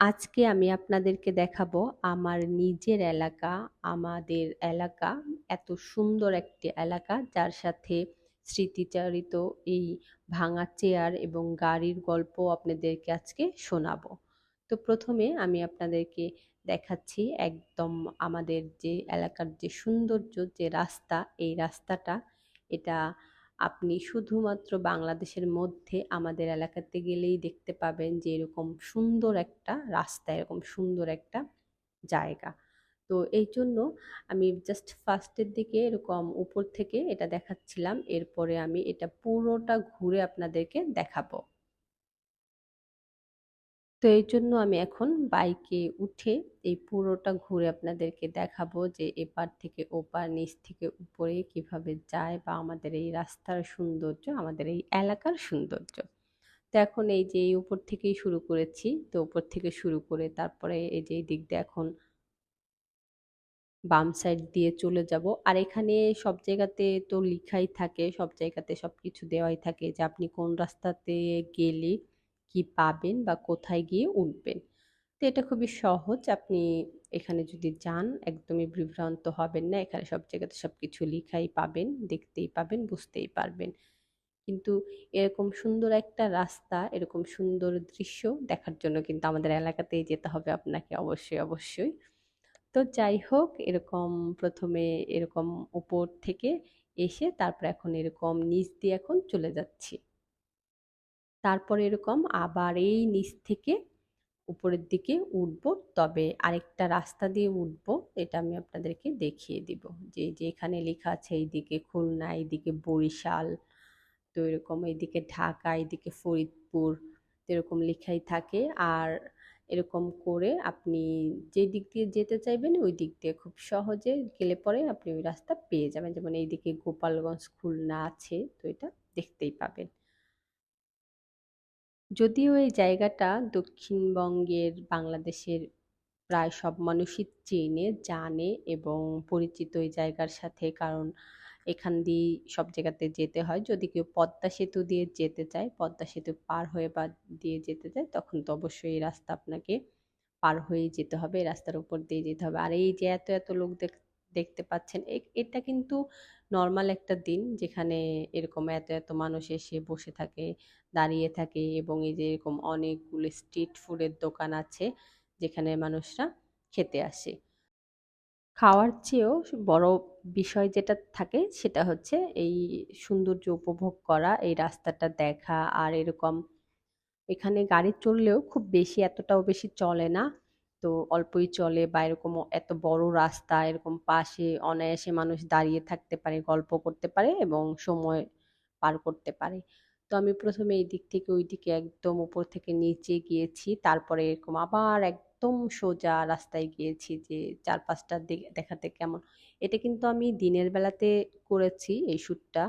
আজকে আমি আপনাদেরকে দেখাবো আমার নিজের এলাকা, আমাদের এলাকা, এত সুন্দর একটি এলাকা যার সাথে স্মৃতিচারিত এই ভাঙা চেয়ার এবং গাড়ির গল্প আপনাদেরকে আজকে শোনাবো। তো প্রথমে আমি আপনাদেরকে দেখাচ্ছি একদম আমাদের যে এলাকার যে সৌন্দর্য যে রাস্তা এই রাস্তাটা এটা আপনি শুধুমাত্র বাংলাদেশের মধ্যে আমাদের এলাকাতে গেলেই দেখতে পাবেন যে এরকম সুন্দর একটা রাস্তা, এরকম সুন্দর একটা জায়গা। তো এই জন্য আমি জাস্ট ফার্স্টের দিকে এরকম উপর থেকে এটা দেখাচ্ছিলাম, এরপরে আমি এটা পুরোটা ঘুরে আপনাদেরকে দেখাবো। তো এই জন্য আমি এখন বাইকে উঠে এই পুরোটা ঘুরে আপনাদেরকে দেখাবো যে এপার থেকে ওপার, নিচ থেকে উপরে কীভাবে যায় বা আমাদের এই রাস্তার সৌন্দর্য, আমাদের এই এলাকার সৌন্দর্য। তো এখন এই যে এই উপর থেকেই শুরু করেছি। তো উপর থেকে শুরু করে তারপরে এই যে এই দিক দিয়ে এখন বাম সাইড দিয়ে চলে যাব। আর এখানে সব জায়গাতে তো লিখাই থাকে, সব জায়গাতে সব কিছু দেওয়াই থাকে যে আপনি কোন রাস্তাতে গেলে কি পাবেন বা কোথায় গিয়ে উঠবেন। তো এটা খুবই সহজ। আপনি এখানে যদি যান, একদমই বিভ্রান্ত হবেন না। এখানে সব জায়গাতে সব কিছু লিখাই পাবেন, দেখতেই পাবেন, বুঝতেই পারবেন। কিন্তু এরকম সুন্দর একটা রাস্তা, এরকম সুন্দর দৃশ্য দেখার জন্য কিন্তু আমাদের এলাকাতেই যেতে হবে আপনাকে অবশ্যই অবশ্যই। তো যাই হোক, এরকম প্রথমে এরকম উপর থেকে এসে তারপর এখন এরকম নিচ দিয়ে এখন চলে যাচ্ছি। তারপর এরকম আবার এই নিচ থেকে উপরের দিকে উঠব। তবে আরেকটা রাস্তা দিয়ে উঠব, এটা আমি আপনাদেরকে দেখিয়ে দিব। যে যে এখানে লেখা আছে, এইদিকে খুলনা, এইদিকে বরিশাল, তো এরকম এইদিকে ঢাকা, এইদিকে ফরিদপুর এরকম লেখাই থাকে। আর এরকম করে আপনি যে দিক দিয়ে যেতে চাইবেন, ওই দিক দিয়ে খুব সহজে গেলে পরে আপনি ওই রাস্তা পেয়ে যাবেন। যেমন এইদিকে গোপালগঞ্জ, খুলনা আছে, তো এটা দেখতেই পাবেন। যদিও এই জায়গাটা দক্ষিণবঙ্গের বাংলাদেশের প্রায় সব মানুষই চেনে, জানে এবং পরিচিত এই জায়গার সাথে, কারণ এখান দিয়ে সব জায়গাতে যেতে হয়। যদি কেউ পদ্মা সেতু দিয়ে যেতে চায়, পদ্মা সেতু পার হয়ে বা দিয়ে যেতে চায়, তখন তো অবশ্যই এই রাস্তা আপনাকে পার হয়ে যেতে হবে, রাস্তার উপর দিয়ে যেতে হবে। আর এই যে এত এত লোক দেখতে পাচ্ছেন। এটা কিন্তু নর্মাল একটা দিন যেখানে এরকম এত এত মানুষ এসে বসে থাকে, দাঁড়িয়ে থাকে এবং এই যে এরকম অনেকগুলো স্ট্রিট ফুডের দোকান আছে যেখানে মানুষরা খেতে আসে। খাওয়ার চেয়েও বড় বিষয় যেটা থাকে সেটা হচ্ছে এই সৌন্দর্য উপভোগ করা, এই রাস্তাটা দেখা আর এরকম এখানে গাড়ি চললেও খুব বেশি, এতটাও বেশি চলে না। তো অল্পই চলে বা এরকম এত বড় রাস্তা, এরকম পাশে অনায়াসে মানুষ দাঁড়িয়ে থাকতে পারে, গল্প করতে পারে এবং সময় পার করতে পারে। তো আমি প্রথমে এই দিক থেকে ওই দিকে একদম উপর থেকে নিচে গিয়েছি, তারপরে এরকম আবার একদম সোজা রাস্তায় গিয়েছি যে চার পাঁচটা দেখাতে কেমন। এটা কিন্তু আমি দিনের বেলাতে করেছি এই শ্যুটটা,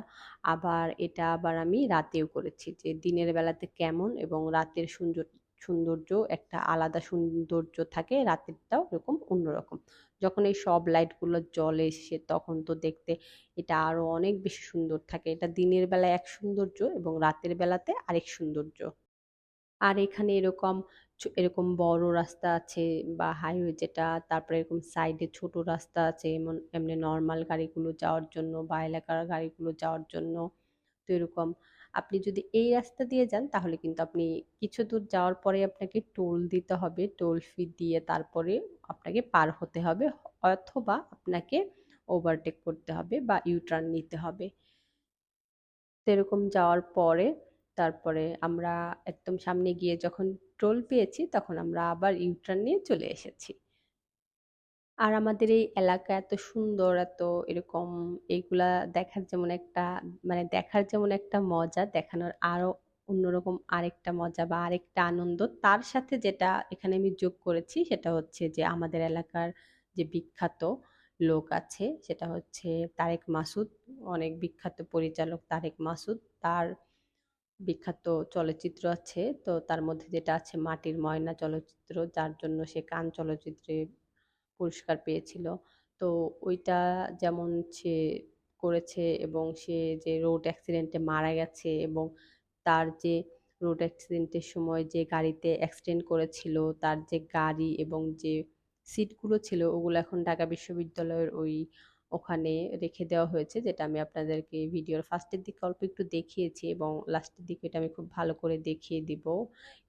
আবার এটা আবার আমি রাতেও করেছি যে দিনের বেলাতে কেমন এবং রাতের সুন্দর সৌন্দর্য, একটা আলাদা সৌন্দর্য থাকে, রাতেরটাও এরকম অন্যরকম। যখন এই সব লাইটগুলো জ্বলে সে তখন তো দেখতে এটা আরও অনেক বেশি সুন্দর থাকে। এটা দিনের বেলায় এক সৌন্দর্য এবং রাতের বেলাতে আরেক সৌন্দর্য। আর এখানে এরকম এরকম বড় রাস্তা আছে বা হাইওয়ে যেটা, তারপরে এরকম সাইডে ছোট রাস্তা আছে, এমন, এমনি নর্মাল গাড়িগুলো যাওয়ার জন্য বা এলাকার গাড়িগুলো যাওয়ার জন্য। তো এরকম আপনি যদি এই রাস্তা দিয়ে যান, তাহলে কিন্তু আপনি কিছু দূর যাওয়ার পরে আপনাকে টোল দিতে হবে। টোল ফি দিয়ে তারপরে আপনাকে পার হতে হবে অথবা আপনাকে ওভারটেক করতে হবে বা ইউটার্ন নিতে হবে। এরকম যাওয়ার পরে তারপরে আমরা একদম সামনে গিয়ে যখন টোল পেয়েছি, তখন আমরা আবার ইউটার্ন নিয়ে চলে এসেছি। আর আমাদের এই এলাকা এত সুন্দর, এত এরকম এইগুলা দেখার যেমন একটা মানে দেখার যেমন একটা মজা, দেখানোর আরও অন্যরকম আরেকটা মজা বা আরেকটা আনন্দ। তার সাথে যেটা এখানে আমি যোগ করেছি সেটা হচ্ছে যে আমাদের এলাকার যে বিখ্যাত লোক আছে, সেটা হচ্ছে তারেক মাসুদ। অনেক বিখ্যাত পরিচালক তারেক মাসুদ। তার বিখ্যাত চলচ্চিত্র আছে। তো তার মধ্যে যেটা আছে মাটির ময়না চলচ্চিত্র, যার জন্য সে কান চলচ্চিত্রে পুরস্কার পেয়েছিল। তো ওইটা যেমন সে করেছে এবং সে যে রোড অ্যাক্সিডেন্টে মারা গেছে এবং তার যে রোড অ্যাক্সিডেন্টের সময় যে গাড়িতে অ্যাক্সিডেন্ট করেছিল, তার যে গাড়ি এবং যে সিটগুলো ছিল, ওগুলো এখন ঢাকা বিশ্ববিদ্যালয়ের ওই ওখানে রেখে দেওয়া হয়েছে, যেটা আমি আপনাদেরকে ভিডিওর ফার্স্টের দিকে অল্প একটু দেখিয়েছি এবং লাস্টের দিকে এটা আমি খুব ভালো করে দেখিয়ে দিব।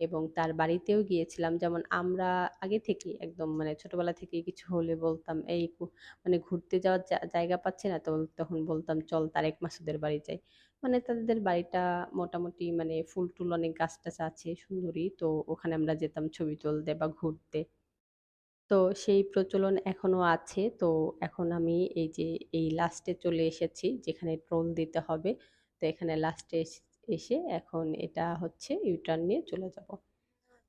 এবং তার বাড়িতেও গিয়েছিলাম, যেমন আমরা আগে থেকে একদম মানে ছোটবেলা থেকে কিছু হলে বলতাম, এই মানে ঘুরতে যাওয়ার জায়গা পাচ্ছে না, তো তখন বলতাম, চল তারেক মাসুদের বাড়ি যাই। মানে তাদের বাড়িটা মোটামুটি মানে ফুল টুল অনেক গাছ টাছ আছে, সুন্দরী, তো ওখানে আমরা যেতাম ছবি তুলতে বা ঘুরতে। তো সেই প্রচলন এখনও আছে। তো এখন আমি এই যে, এই লাস্টে চলে এসেছি যেখানে ট্রোল দিতে হবে। তো এখানে লাস্টে এসে এখন এটা হচ্ছে ইউটার্ন নিয়ে চলে যাব।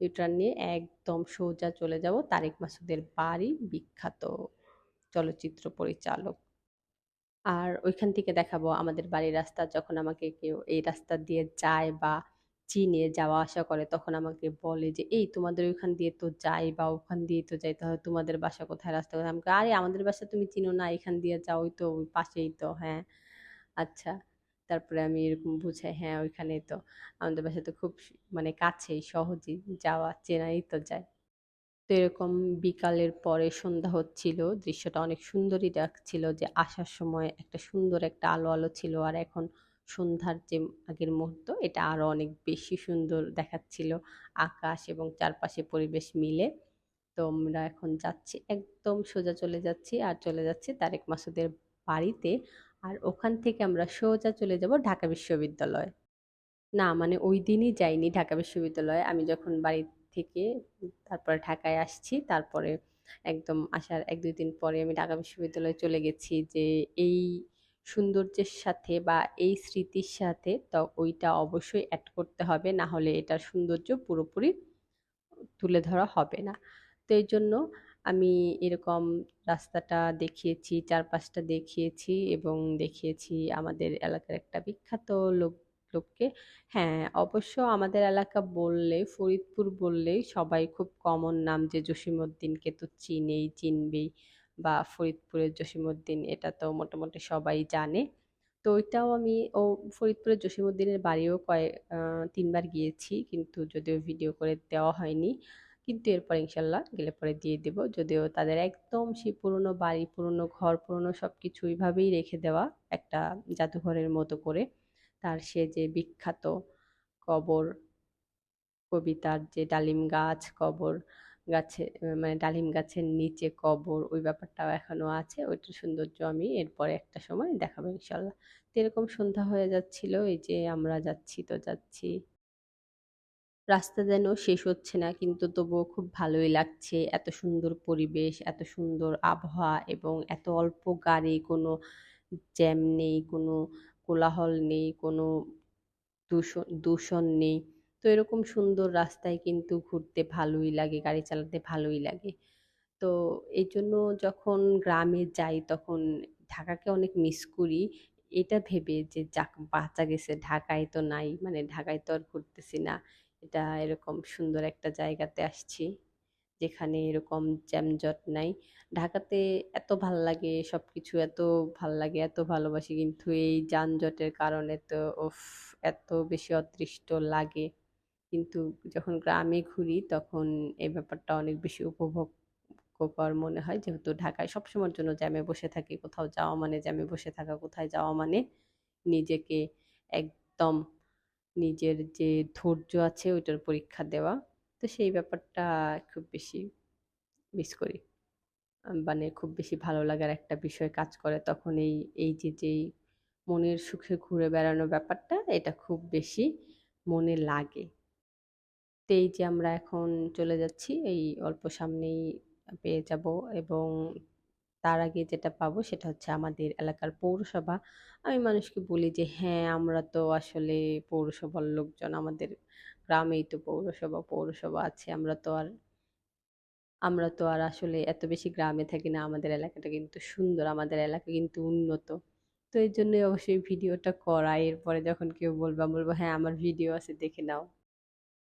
ইউটার্ন নিয়ে একদম সোজা চলে যাব। তারেক মাসুদের বাড়ি বিখ্যাত চলচ্চিত্র পরিচালক। আর ওইখান থেকে দেখাবো আমাদের বাড়ির রাস্তা। যখন আমাকে কেউ এই রাস্তা দিয়ে যায় বা চিনে যাওয়া আসা করে, তখন আমাকে বলে যে, এই তোমাদের ওইখান দিয়ে তো যাই বা ওখান দিয়ে তো যাই, তাহলে তোমাদের বাসা কোথায়, রাস্তা কোথায়? আমাকে, আরে, আমাদের বাসা তুমি চিনো না, এখান দিয়ে যাও, ওই তো ওই পাশেই তো হ্যাঁ। আচ্ছা তারপরে আমি এরকম বুঝাই হ্যাঁ ওইখানেই তো, আমাদের বাসা তো খুব মানে কাছেই, সহজেই যাওয়া, চেনাই তো যায়। তো এরকম বিকালের পরে সন্ধ্যা হচ্ছিল, দৃশ্যটা অনেক সুন্দরই লাগছিল যে, আসার সময় একটা সুন্দর একটা আলো আলো ছিল, আর এখন সন্ধ্যার যে আগের মুহূর্ত, এটা আরও অনেক বেশি সুন্দর দেখাচ্ছিল আকাশ এবং চারপাশে পরিবেশ মিলে। তো আমরা এখন যাচ্ছি, একদম সোজা চলে যাচ্ছি আর চলে যাচ্ছি তারেক মাসুদের বাড়িতে আর ওখান থেকে আমরা সোজা চলে যাব ঢাকা বিশ্ববিদ্যালয়। না মানে ওই দিনই যাইনি ঢাকা বিশ্ববিদ্যালয়ে। আমি যখন বাড়ি থেকে তারপরে ঢাকায় আসছি, তারপরে একদম আসার এক দুই দিন পরে আমি ঢাকা বিশ্ববিদ্যালয়ে চলে গেছি যে এই সৌন্দর্যের সাথে বা এই স্মৃতির সাথে তো ওইটা অবশ্যই অ্যাড করতে হবে, না হলে এটার সৌন্দর্য পুরোপুরি তুলে ধরা হবে না। তো এই জন্য আমি এরকম রাস্তাটা দেখিয়েছি, চারপাশটা দেখিয়েছি এবং দেখিয়েছি আমাদের এলাকার একটা বিখ্যাত লোক, লোককে। হ্যাঁ অবশ্য আমাদের এলাকা বললে, ফরিদপুর বললেই সবাই খুব কমন নাম যে জসিমউদ্দিনকে তো চিনেই, চিনবেই। বা ফরিদপুরের জসিমউদ্দিন, এটা তো মোটামুটি সবাই জানে। তো ওইটাও আমি, ও ফরিদপুরের জসিমউদ্দিনের বাড়িও কয়েক তিনবার গিয়েছি, কিন্তু যদিও ভিডিও করে দেওয়া হয়নি। কিন্তু এরপর ইনশাল্লাহ গেলে পরে দিয়ে দেব। যদিও তাদের একদম সেই পুরনো বাড়ি, পুরনো ঘর, পুরনো সব কিছু ওইভাবেই রেখে দেওয়া একটা জাদুঘরের মতো করে। তার সে যে বিখ্যাত কবর, কবিতার যে ডালিম গাছ কবর গাছে মানে ডালিম গাছের নিচে কবর, ওই ব্যাপারটাও এখনও আছে। ওইটার সৌন্দর্য আমি এরপরে একটা সময় দেখাবো ইনশাল্লাহ। তো এরকম সন্ধ্যা হয়ে যাচ্ছিল, এই যে আমরা যাচ্ছি তো যাচ্ছি। রাস্তা যেন শেষ হচ্ছে না, কিন্তু তবুও খুব ভালোই লাগছে। এত সুন্দর পরিবেশ, এত সুন্দর আবহাওয়া এবং এত অল্প গাড়ি, কোনো জ্যাম নেই, কোনো কোলাহল নেই, কোনো দূষণ দূষণ নেই। তো এরকম সুন্দর রাস্তায় কিন্তু ঘুরতে ভালোই লাগে, গাড়ি চালাতে ভালোই লাগে। তো এই জন্য যখন গ্রামে যাই তখন ঢাকাকে অনেক মিস করি। এটা ভেবে যে, যাক, বাঁচা গেছে, ঢাকায় তো নাই মানে ঢাকায় তো আর ঘুরতেছি না। এটা এরকম সুন্দর একটা জায়গাতে আসছি, যেখানে এরকম জ্যামজট নাই। ঢাকাতে এত ভালো লাগে সব কিছু এত ভালো লাগে, এত ভালোবাসি, কিন্তু এই যানজটের কারণে তো এত বেশি অতৃষ্ট লাগে। কিন্তু যখন গ্রামে ঘুরি তখন এই ব্যাপারটা অনেক বেশি উপভোগ কর মনে হয়। যেহেতু ঢাকায় সবসময়ের জন্য জ্যামে বসে থাকি, কোথাও যাওয়া মানে জ্যামে বসে থাকা, কোথায় যাওয়া মানে নিজেকে একদম নিজের যে ধৈর্য আছে ওইটার পরীক্ষা দেওয়া। তো সেই ব্যাপারটা খুব বেশি মিস করি। মানে খুব বেশি ভালো লাগার একটা বিষয় কাজ করে তখন এই এই যে, যেই মনের সুখে ঘুরে বেড়ানো ব্যাপারটা, এটা খুব বেশি মনে লাগে। তো এই যে আমরা এখন চলে যাচ্ছি, এই অল্প সামনেই পেয়ে যাব এবং তার আগে যেটা পাবো সেটা হচ্ছে আমাদের এলাকার পৌরসভা। আমি মানুষকে বলি যে হ্যাঁ আমরা তো আসলে পৌরসভার লোকজন, আমাদের গ্রামেই তো পৌরসভা পৌরসভা আছে, আমরা তো আর, আমরা তো আর আসলে এত বেশি গ্রামে থাকি না, আমাদের এলাকাটা কিন্তু সুন্দর, আমাদের এলাকা কিন্তু উন্নত। তো এই জন্যই অবশ্যই ভিডিওটা করা, এরপরে যখন কেউ বলবে বলব হ্যাঁ আমার ভিডিও আছে, দেখে নাও।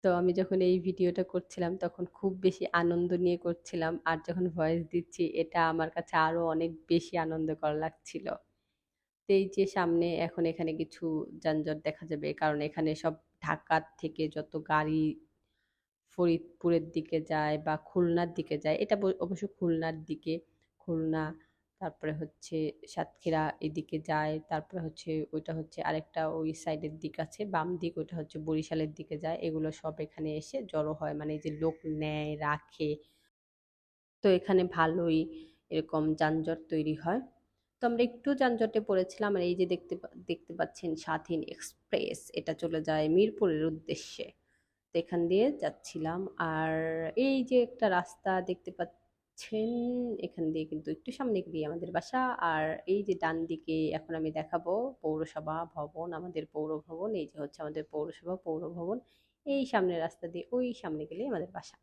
তো আমি যখন এই ভিডিওটা করছিলাম, তখন খুব বেশি আনন্দ নিয়ে করছিলাম। আর যখন ভয়েস দিচ্ছি, এটা আমার কাছে আরও অনেক বেশি আনন্দকর লাগছিল। তো এই যে সামনে এখন এখানে কিছু যানজট দেখা যাবে, কারণ এখানে সব ঢাকার থেকে যত গাড়ি ফরিদপুরের দিকে যায় বা খুলনার দিকে যায়, এটা অবশ্য খুলনার দিকে, খুলনা তারপরে হচ্ছে সাতক্ষীরা এদিকে যায়, তারপরে হচ্ছে ওইটা হচ্ছে আরেকটা ওই সাইডের দিক আছে, বাম দিক, ওইটা হচ্ছে বরিশালের দিকে যায়। এগুলো সব এখানে এসে জড়ো হয় মানে এই যে লোক নেয়, রাখে। তো এখানে ভালোই এরকম যানজট তৈরি হয়। তো আমরা একটু যানজটে পড়েছিলাম, আর এই যে দেখতে দেখতে পাচ্ছেন স্বাধীন এক্সপ্রেস, এটা চলে যায় মিরপুরের উদ্দেশ্যে। তো এখান দিয়ে যাচ্ছিলাম, আর এই যে একটা রাস্তা দেখতে পাচ্ছেন এখান দিয়ে কিন্তু একটু সামনে গিয়ে আমাদের বাসা। আর এই যে ডান দিকে এখন আমি দেখাবো পৌরসভা ভবন, আমাদের পৌর ভবন এই যে হচ্ছে আমাদের পৌরসভা পৌর ভবন এই সামনের রাস্তা দিয়ে ওই সামনে গেলে আমাদের বাসা।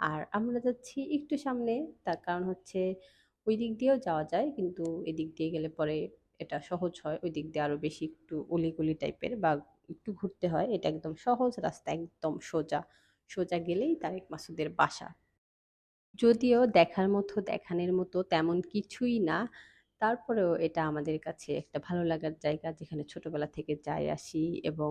আর আমরা যাচ্ছি একটু সামনে, তার কারণ হচ্ছে ওই দিক দিয়েও যাওয়া যায়, কিন্তু এদিক দিয়ে গেলে পরে এটা সহজ হয়। ওই দিক দিয়ে আরও বেশি একটু অলিগলি টাইপের বা একটু ঘুরতে হয়। এটা একদম সহজ রাস্তা, একদম সোজা। সোজা গেলেই তারেক মাসুদের বাসা। যদিও দেখার মতো, দেখানোর মতো তেমন কিছুই না। তারপরেও এটা আমাদের কাছে একটা ভালো লাগার জায়গা, যেখানে ছোটবেলা থেকে যাই আসি এবং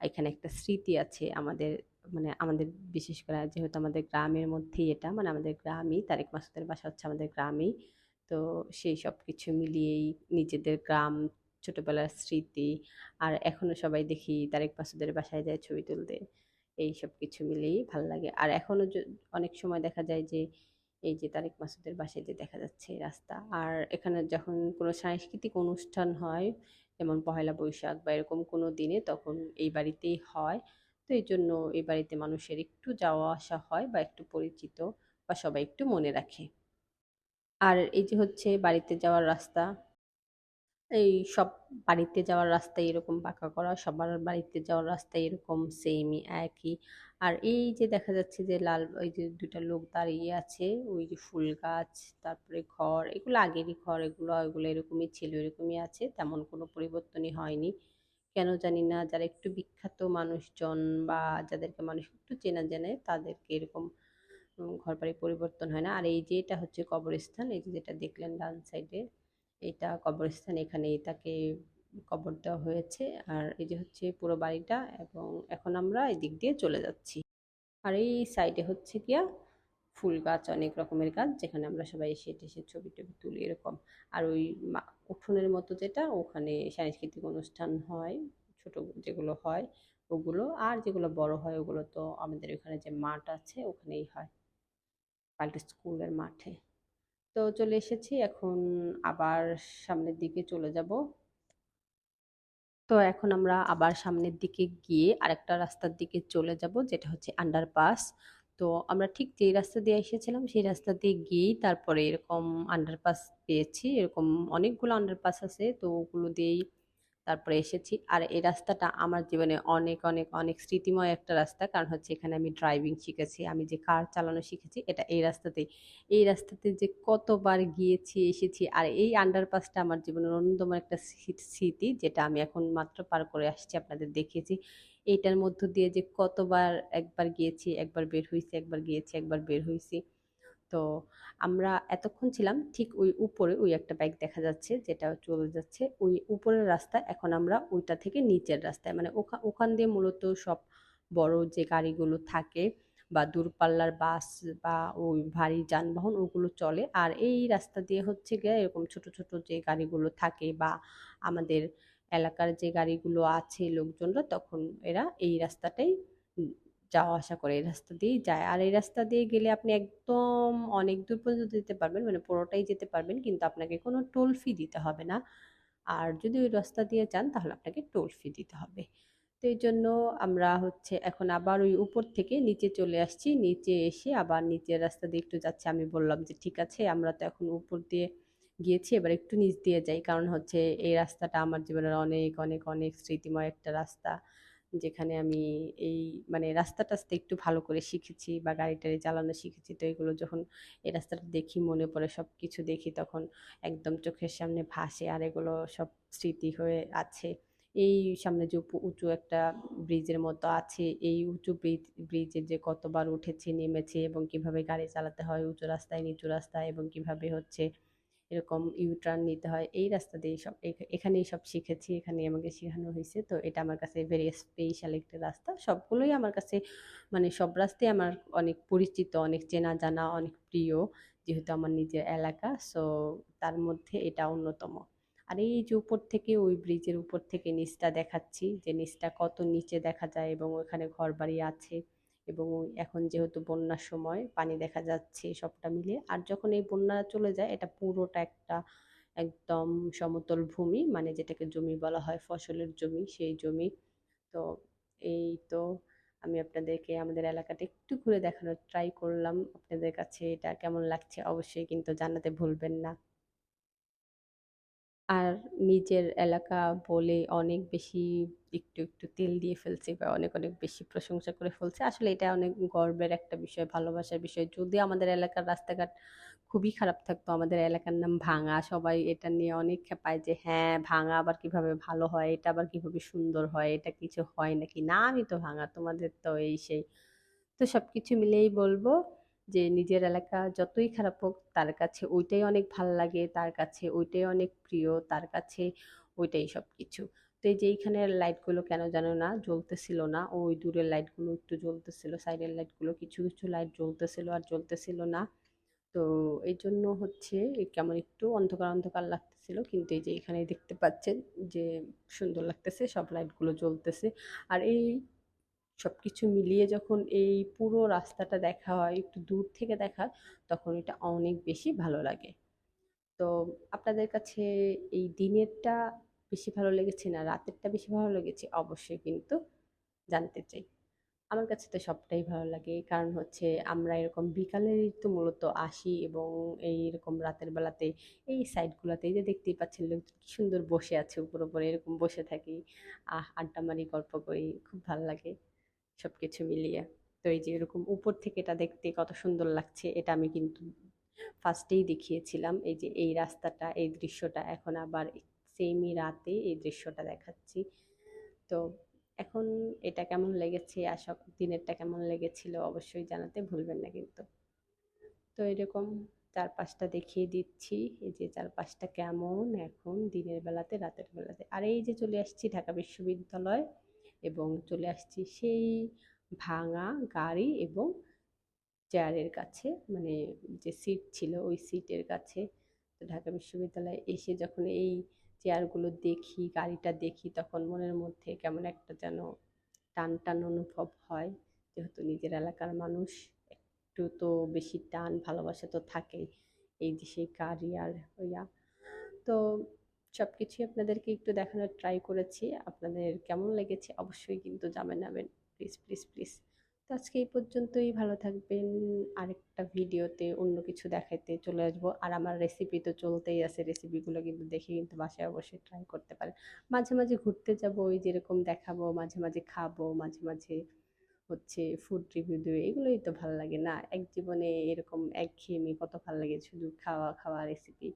এখানে একটা স্মৃতি আছে আমাদের মানে আমাদের বিশেষ করে যেহেতু আমাদের গ্রামের মধ্যেই এটা মানে আমাদের গ্রামই, তারেক মাসুদের বাসা হচ্ছে আমাদের গ্রামেই। তো সেই সব কিছু মিলিয়েই নিজেদের গ্রাম, ছোটবেলার স্মৃতি, আর এখনও সবাই দেখি তারেক মাসুদের বাসায় যায় ছবি তুলতে। এই সব কিছু মিলেই ভালো লাগে। আর এখনও অনেক সময় দেখা যায় যে, এই যে তারেক মাসুদের বাসায় যে দেখা যাচ্ছে রাস্তা, আর এখানে যখন কোনো সাংস্কৃতিক অনুষ্ঠান হয়, যেমন পহেলা বৈশাখ বা এরকম কোনো দিনে তখন এই বাড়িতেই হয়। তো এই জন্য এই বাড়িতে মানুষের একটু যাওয়া আসা হয় বা একটু পরিচিত বা সবাই একটু মনে রাখে। আর এই যে হচ্ছে বাড়িতে যাওয়ার রাস্তা এই সব বাড়িতে যাওয়ার রাস্তায় এরকম পাকা করা, সবার বাড়িতে যাওয়ার রাস্তায় এরকম সেমই একই। আর এই যে দেখা যাচ্ছে যে লাল, ওই যে দুটা লোক দাঁড়িয়ে আছে, ওই যে ফুল গাছ, তারপরে ঘর, এগুলো আগেরই ঘর, এগুলো এগুলো এরকমই ছিল, এরকমই আছে, তেমন কোনো পরিবর্তনই হয়নি। কেন জানি না, যারা একটু বিখ্যাত মানুষজন বা যাদেরকে মানুষ একটু চেনা জানে, তাদেরকে এরকম ঘর বাড়ি পরিবর্তন হয় না। আর এই যে এটা হচ্ছে কবরস্থান, এই যে যেটা দেখলেন ডান সাইডে এটা কবরস্থান এখানেই তাকে কবর দেওয়া হয়েছে। আর এই যে হচ্ছে পুরো বাড়িটা এবং এখন আমরা এই দিক দিয়ে চলে যাচ্ছি। আর এই সাইডে হচ্ছে গিয়া ফুল গাছ, অনেক রকমের গাছ, যেখানে আমরা সবাই এসে টেসে ছবি টবি তুলি এরকম। আর ওই উঠোনের মতো যেটা, ওখানে সাংস্কৃতিক অনুষ্ঠান হয়, ছোট যেগুলো হয়, ওগুলো। আর যেগুলো বড় হয়, ওগুলো তো আমাদের ওখানে যে মাঠ আছে, ওখানেই হয়। পাল্টে স্কুলের মাঠে। তো চলে এসেছি, এখন আবার সামনের দিকে চলে যাব। তো এখন আমরা আবার সামনের দিকে গিয়ে আরেকটা রাস্তার দিকে চলে যাব, যেটা হচ্ছে আন্ডারপাস তো আমরা ঠিক যেই রাস্তা দিয়ে এসেছিলাম, সেই রাস্তা দিয়ে গিয়েই তারপরে এরকম আন্ডারপাস পেয়েছি। এরকম অনেকগুলো আন্ডারপাস আছে, তো ওগুলো দিয়েই তারপরে এসেছি। আর এই রাস্তাটা আমার জীবনে অনেক অনেক অনেক স্মৃতিময় একটা রাস্তা। কারণ হচ্ছে এখানে আমি ড্রাইভিং শিখেছি, আমি যে কার চালানো শিখেছি, এটা এই রাস্তাতেই। এই রাস্তাতে যে কতবার গিয়েছি, এসেছি, আর এই আন্ডারপাসটা আমার জীবনের অন্যতম একটা স্মৃতি, যেটা আমি এখন মাত্র পার করে আসছি, আপনাদের দেখিয়েছি। এইটার মধ্য দিয়ে যে কতবার একবার গিয়েছি, একবার বের হয়েছি একবার গিয়েছি, একবার বের হয়েছি তো আমরা এতক্ষণ ছিলাম ঠিক ওই উপরে ওই একটা বাইক দেখা যাচ্ছে যেটা চলে যাচ্ছে। ওই উপরের রাস্তা এখন আমরা ওইটা থেকে নিচের রাস্তায় মানে ওখান দিয়ে মূলত সব বড় যে গাড়িগুলো থাকে বা দূরপাল্লার বাস বা ওই ভারী যানবাহন ওগুলো চলে। আর এই রাস্তা দিয়ে হচ্ছে গিয়ে এরকম ছোট ছোট যে গাড়িগুলো থাকে বা আমাদের এলাকার যে গাড়িগুলো আছে লোকজনরা, তখন এরা এই রাস্তাটাই যাওয়া আসা করে এই রাস্তা দিয়েই যায়। আর এই রাস্তা দিয়ে গেলে আপনি একদম অনেক দূর পর্যন্ত যেতে পারবেন মানে পুরোটাই যেতে পারবেন, কিন্তু আপনাকে কোনো টোল ফি দিতে হবে না। আর যদি ওই রাস্তা দিয়ে যান, তাহলে আপনাকে টোল ফি দিতে হবে। তো এই জন্য আমরা হচ্ছে এখন আবার ওই উপর থেকে নিচে চলে আসছি। নিচে এসে আবার নিচের রাস্তা দিয়ে একটু যাচ্ছে। আমি বললাম যে, ঠিক আছে, আমরা তো এখন উপর দিয়ে গিয়েছি, এবার একটু নিচ দিয়ে যাই। কারণ হচ্ছে এই রাস্তাটা আমার জীবনের অনেক অনেক অনেক স্মৃতিময় একটা রাস্তা। যেখানে আমি এই মানে রাস্তা টাস্তা একটু ভালো করে শিখেছি বা গাড়ি টাড়ি চালানো শিখেছি, তো এগুলো যখন এই রাস্তাটা দেখি, মনে পড়ে সব কিছু দেখি, তখন একদম চোখের সামনে ভাসে আর এগুলো সব স্মৃতি হয়ে আছে। এই সামনে যে উঁচু একটা ব্রিজের মতো আছে, এই উঁচু ব্রিজ ব্রিজে যে কতবার উঠেছি, নেমেছি এবং কীভাবে গাড়ি চালাতে হয়, উঁচু রাস্তায়, নিচু রাস্তায় এবং কীভাবে হচ্ছে এরকম ইউটার্ন নিতে হয়। এই রাস্তা দিয়ে সব এখানেই সব শিখেছি, এখানেই আমাকে শেখানো হয়েছে। তো এটা আমার কাছে ভেরি স্পেশাল একটা রাস্তা। সবগুলোই আমার কাছে মানে সব রাস্তায় আমার অনেক পরিচিত, অনেক চেনা জানা, অনেক প্রিয়, যেহেতু আমার নিজের এলাকা। সো তার মধ্যে এটা অন্যতম। আর এই যে উপর থেকে, ওই ব্রিজের উপর থেকে নিচটা দেখাচ্ছি, যে নিচটা কত নিচে দেখা যায় এবং ওখানে ঘর বাড়ি আছে। এবং এখন যেহেতু বন্যার সময় পানি দেখা যাচ্ছে সবটা মিলিয়ে, আর যখন এই বন্যা চলে যায়, এটা পুরোটা একটা একদম সমতল ভূমি মানে যেটাকে জমি বলা হয় ফসলের জমি, সেই জমি। তো এই তো আমি আপনাদেরকে আমাদের এলাকাটা একটু ঘুরে দেখানোর ট্রাই করলাম। আপনাদের কাছে এটা কেমন লাগছে অবশ্যই কিন্তু জানাতে ভুলবেন না। আর নিজের এলাকা বলে অনেক বেশি একটু একটু তেল দিয়ে ফেলছে বা অনেক অনেক বেশি প্রশংসা করে ফেলছে। আসলে এটা অনেক গর্বের একটা বিষয়, ভালোবাসার বিষয়। যদি আমাদের এলাকার রাস্তাঘাট খুবই খারাপ থাকতো, আমাদের এলাকার নাম ভাঙা। সবাই এটা নিয়ে অনেক খেপায় যে হ্যাঁ ভাঙা আবার কীভাবে ভালো হয়? এটা আবার কীভাবে সুন্দর হয়? এটা কিছু হয় নাকি? না, আমি তো ভাঙা, তোমাদের তো এই সেই। তো সব কিছু মিলেই বলব যে নিজের এলাকা যতই খারাপ হোক, তার কাছে ওইটাই অনেক ভালো লাগে, তার কাছে ওইটাই অনেক প্রিয়, তার কাছে ওইটাই সব কিছু তো এই যে এইখানের লাইটগুলো কেন জানো না, জ্বলতেছিল না। ওই দূরের লাইটগুলো একটু জ্বলতেছিল সাইডের লাইটগুলো কিছু কিছু লাইট জ্বলতেছিল আর জ্বলতেছিল না। তো এই জন্য হচ্ছে কেমন একটু অন্ধকার অন্ধকার লাগতেছিল। কিন্তু এই যে এখানে দেখতে পাচ্ছেন যে সুন্দর লাগতেছে, সব লাইটগুলো জ্বলতেছে। আর এই সব কিছু মিলিয়ে যখন এই পুরো রাস্তাটা দেখা হয়, একটু দূর থেকে দেখা তখন এটা অনেক বেশি ভালো লাগে। তো আপনাদের কাছে এই দিনেরটা বেশি ভালো লেগেছে না রাতেরটা বেশি ভালো লেগেছে? অবশ্যই কিন্তু জানতে চাই। আমার কাছে তো সবটাই ভালো লাগে। কারণ হচ্ছে আমরা এরকম বিকালেই তো মূলত আসি এবং এই এইরকম রাতের বেলাতে এই সাইডগুলোতে এই যে দেখতেই পাচ্ছেন লোকজন কি সুন্দর বসে আছে উপর উপরে, এরকম বসে থাকি। আহ আড্ডা মারি, গল্প করি, খুব ভালো লাগে। সব কিছু মিলিয়ে। তো এই যে এরকম উপর থেকে এটা দেখতে কত সুন্দর লাগছে, এটা আমি কিন্তু ফার্স্টেই দেখিয়েছিলাম। এই যে এই রাস্তাটা, এই দৃশ্যটা, এখন আবার সেমই রাতে এই দৃশ্যটা দেখাচ্ছি। তো এখন এটা কেমন লেগেছে সব দিনেরটা কেমন লেগেছিল অবশ্যই জানাতে ভুলবেন না কিন্তু। তো এরকম চারপাশটা দেখিয়ে দিচ্ছি, এই যে চারপাশটা কেমন এখন দিনের বেলাতে, রাতের বেলাতে। আর এই যে চলে আসছি ঢাকা বিশ্ববিদ্যালয় এবং চলে আসছি সেই ভাঙা গাড়ি এবং চেয়ারের কাছে মানে যে সিট ছিল ওই সিটের কাছে। তো ঢাকা বিশ্ববিদ্যালয়ে এসে যখন এই চেয়ারগুলো দেখি, গাড়িটা দেখি, তখন মনের মধ্যে কেমন একটা যেন টান টান অনুভব হয়। যেহেতু নিজের এলাকার মানুষ, একটু তো বেশি টান, ভালোবাসা তো থাকেই। এই যে সেই গাড়ি আর ওইয়া। তো সব কিছুই আপনাদেরকে একটু দেখানোর ট্রাই করেছি। আপনাদের কেমন লেগেছে অবশ্যই কিন্তু জানাবেন প্লিজ প্লিজ প্লিজ তো আজকে এই পর্যন্তই। ভালো থাকবেন। আরেকটা ভিডিওতে অন্য কিছু দেখাইতে চলে আসব। আর আমার রেসিপি তো চলতেই আছে। রেসিপিগুলো কিন্তু দেখে কিন্তু বাসায় অবশ্যই ট্রাই করতে পারেন। মাঝে মাঝে ঘুরতে যাব, ওই যেরকম দেখাবো, মাঝে মাঝে খাব, মাঝে মাঝে হচ্ছে ফুড রিভিউ দেবে। এগুলোই তো ভালো লাগে না। এক জীবনে এরকম একঘেয়েমি কত ভালো লাগে শুধু খাওয়া খাওয়া রেসিপি